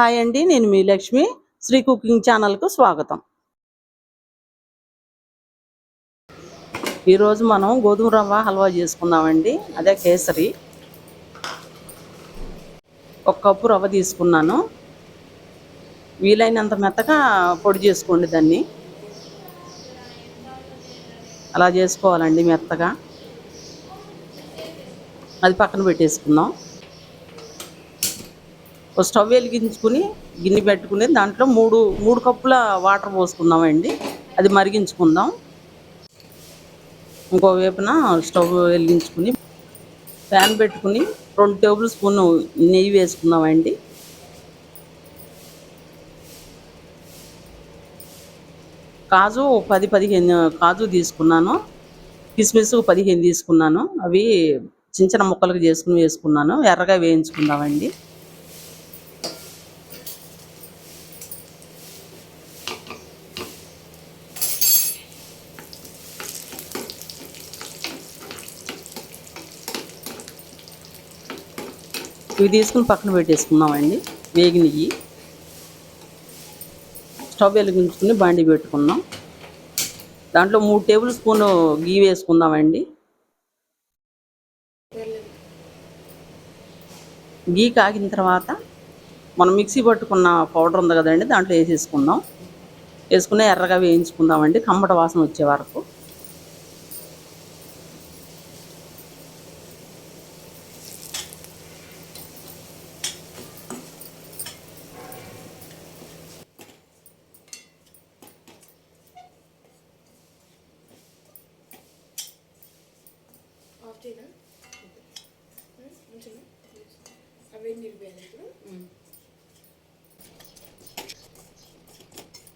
Hi అండి నేను మీ Lakshmi. Shri cooking ఛానల్కు స్వాగతం. ఈరోజు మనం గోధుమ రవ్వ హల్వా చేసుకుందామండి. అదే కేసరి. ఒక కప్పు రవ్వ తీసుకున్నాను. వీలైనంత మెత్తగా పొడి చేసుకోండి దాన్ని. అలా చేసుకోవాలండి మెత్తగా. అది పక్కన పెట్టేసుకుందాం. ఒక స్టవ్ వెలిగించుకుని గిన్నె పెట్టుకుని దాంట్లో మూడు మూడు కప్పుల వాటర్ పోసుకుందామండి. అది మరిగించుకుందాం. ఇంకో వైపున స్టవ్ వెలిగించుకుని ప్యాన్ పెట్టుకుని రెండు టేబుల్ స్పూన్ నెయ్యి వేసుకుందామండి. కాజు పది పదిహేను కాజు తీసుకున్నాను. కిస్మిస్ పదిహేను తీసుకున్నాను. అవి చిన్న చిన్న ముక్కలకు చేసుకుని వేసుకున్నాను. ఎర్రగా వేయించుకుందామండి. ఇవి తీసుకుని పక్కన పెట్టేసుకుందామండి వేగినవి స్టవ్ వెలిగించుకుని బాండి పెట్టుకున్నాం. దాంట్లో మూడు టేబుల్ స్పూన్ గీ వేసుకుందామండి. గీ కాగిన తర్వాత మనం మిక్సీ పట్టుకున్న పౌడర్ ఉంది కదండి దాంట్లో వేసేసుకుందాం. వేసుకుని ఎర్రగా వేయించుకుందామండి. కమ్మట వాసన వచ్చే వరకు. ఆఫ్ చేయనా ఉంచనా అవి నిలిపోయాను ఇప్పుడు.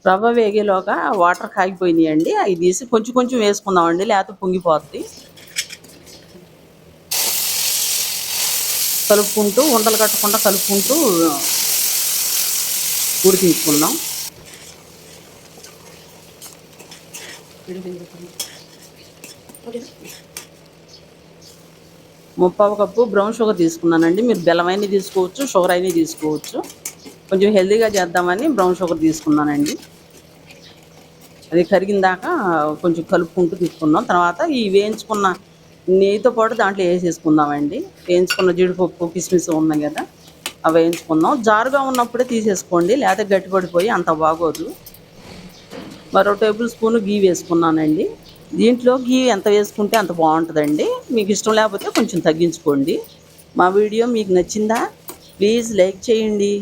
రవ్వ వేగేలోగా వాటర్ కాగిపోయినాయండి. అవి తీసి కొంచెం కొంచెం వేసుకుందామండి లేకపోతే పొంగిపోద్ది. కలుపుకుంటూ ఉండలు కట్టకుండా కలుపుకుంటూ ఉడికించుకుందాం. ఓకేనా? ముప్పావు కప్పు బ్రౌన్ షుగర్ తీసుకున్నానండి. మీరు బెల్లమైన తీసుకోవచ్చు షుగర్ అయిన తీసుకోవచ్చు. కొంచెం హెల్దీగా చేద్దామని బ్రౌన్ షుగర్ తీసుకున్నానండి. అది కరిగిన దాకా కొంచెం కలుపుకుంటూ తీసుకున్నాం. తర్వాత ఈ వేయించుకున్న నెయ్యితో పాటు దాంట్లో వేసేసుకుందామండి. వేయించుకున్న జీడిపప్పు కిస్మిస్ ఉన్నాయి కదా అవి వేయించుకుందాం. జారుగా ఉన్నప్పుడే తీసేసుకోండి లేకపోతే గట్టిపడిపోయి అంత బాగోదు. మరో టేబుల్ స్పూన్ గీ వేసుకున్నానండి. దీంట్లో గీ ఎంత వేసుకుంటే అంత బాగుంటుందండి. మీకు ఇష్టం లేకపోతే కొంచెం తగ్గించుకోండి. మా వీడియో మీకు నచ్చిందా ప్లీజ్ లైక్ చేయండి.